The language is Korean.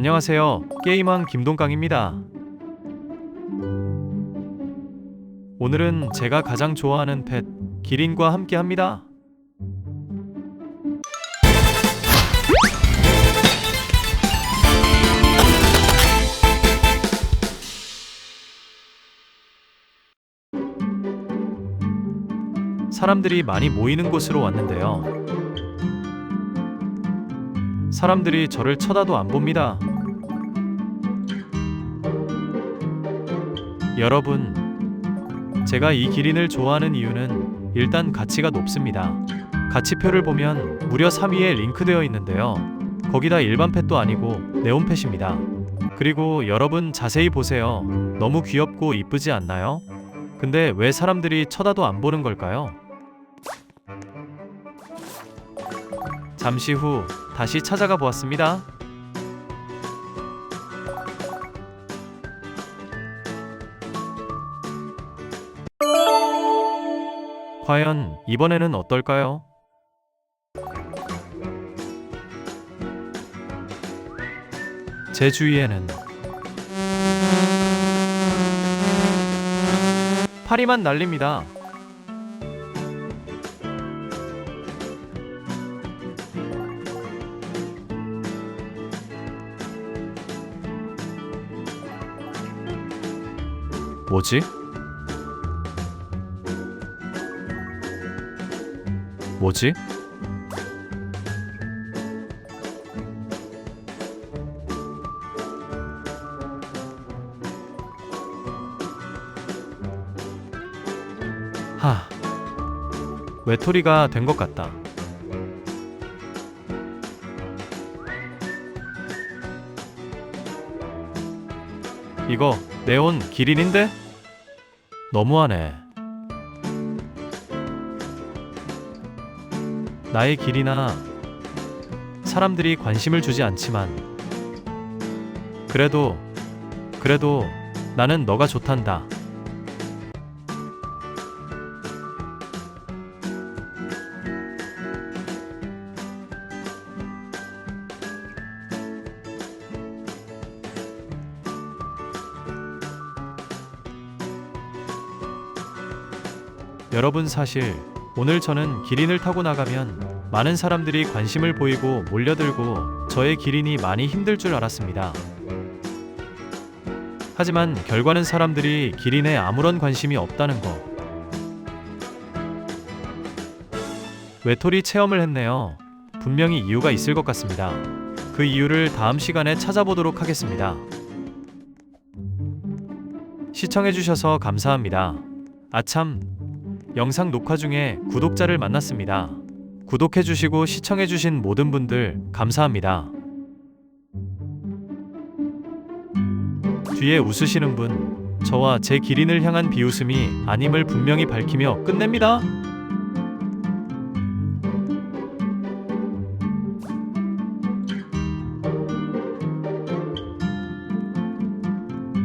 안녕하세요. 게임왕 김동강입니다. 오늘은 제가 가장 좋아하는 펫 기린과 함께 합니다. 사람들이 많이 모이는 곳으로 왔는데요. 사람들이 저를 쳐다도 안 봅니다. 여러분, 제가 이 기린을 좋아하는 이유는 일단 가치가 높습니다. 가치표를 보면 무려 3위에 링크되어 있는데요. 거기다 일반 펫도 아니고 네온 펫입니다. 그리고 여러분 자세히 보세요. 너무 귀엽고 이쁘지 않나요? 근데 왜 사람들이 쳐다도 안 보는 걸까요? 잠시 후 다시 찾아가 보았습니다. 과연 이번에는 어떨까요? 제 주위에는 파리만 날립니다. 뭐지? 뭐지? 하. 외톨이가 된 것 같다. 이거 네온 기린인데? 너무하네. 나의 길이나 사람들이 관심을 주지 않지만 그래도 그래도 나는 너가 좋단다. 여러분 사실 오늘 저는 기린을 타고 나가면 많은 사람들이 관심을 보이고 몰려들고 저의 기린이 많이 힘들 줄 알았습니다. 하지만 결과는 사람들이 기린에 아무런 관심이 없다는 거. 외톨이 체험을 했네요. 분명히 이유가 있을 것 같습니다. 그 이유를 다음 시간에 찾아보도록 하겠습니다. 시청해주셔서 감사합니다. 아참, 영상 녹화 중에 구독자를 만났습니다. 구독해주시고 시청해주신 모든 분들 감사합니다. 뒤에 웃으시는 분, 저와 제 기린을 향한 비웃음이 아님을 분명히 밝히며 끝냅니다.